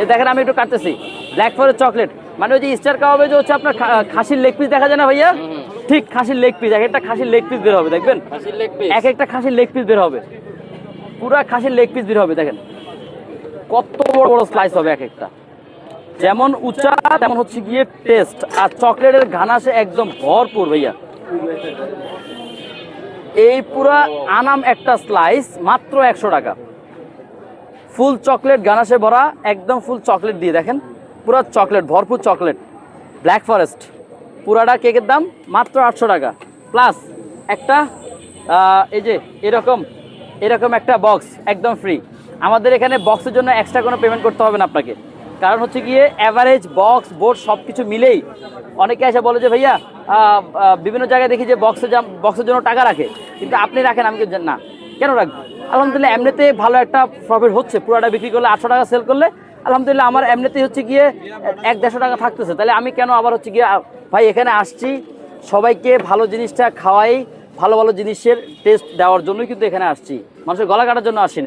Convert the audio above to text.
এই দেখেন আমি একটু কাটতেছি। ব্ল্যাক ফরেস্ট চকলেট মানে ওই যে স্টার কাবাবে যে হচ্ছে আপনার খাসির লেগ পিস দেখা যায় না ভাইয়া? ঠিক খাসির লেগ পিস এক একটা খাসির লেগ পিস বের হবে দেখবেন? এক একটা খাসির লেগ পিস বের হবে। পুরা খাসির লেগ পিস বের হবে দেখেন। কত বড় বড় স্লাইস হবে এক একটা। যেমন উঁচা তেমন হচ্ছে গিয়ে টেস্ট আর চকলেটের ঘানাসে একদম ভরপুর ভাইয়া। এই পুরা আনাম একটা স্লাইস মাত্র একশো টাকা। ফুল চকলেট গানাশে ভরা, একদম ফুল চকলেট দিয়ে দেখেন। পুরো চকলেট, ভরপুর চকলেট। ব্ল্যাক ফরেস্ট পুরাটা কেকের দাম মাত্র আটশো টাকা। প্লাস একটা এই যে এরকম এরকম একটা বক্স একদম ফ্রি আমাদের এখানে বক্সের জন্য এক্সট্রা কোনো পেমেন্ট করতে হবে না আপনাকে। কারণ হচ্ছে গিয়ে অ্যাভারেজ বক্স বোর্ড সব কিছু মিলেই অনেকে এসে বলে যে, ভাইয়া বিভিন্ন জায়গায় দেখি যে বক্সের বক্সের জন্য টাকা রাখে। কিন্তু আপনি রাখেন, আমি না। কেন রাখব? আলহামদুলিল্লাহ, এমনিতে ভালো একটা প্রফিট হচ্ছে। পুরোটা বিক্রি করলে আটশো টাকা সেল করলে, আলহামদুলিল্লাহ আমার এমনিতেই হচ্ছে গিয়ে এক দেড়শো টাকা থাকতেছে। তাহলে আমি কেন আবার হচ্ছে গিয়ে ভাই এখানে আসছি, সবাইকে ভালো জিনিসটা খাওয়াই, ভালো ভালো জিনিসের টেস্ট দেওয়ার জন্যই কিন্তু এখানে আসছি। মানুষের গলা কাটার জন্য আসিনি।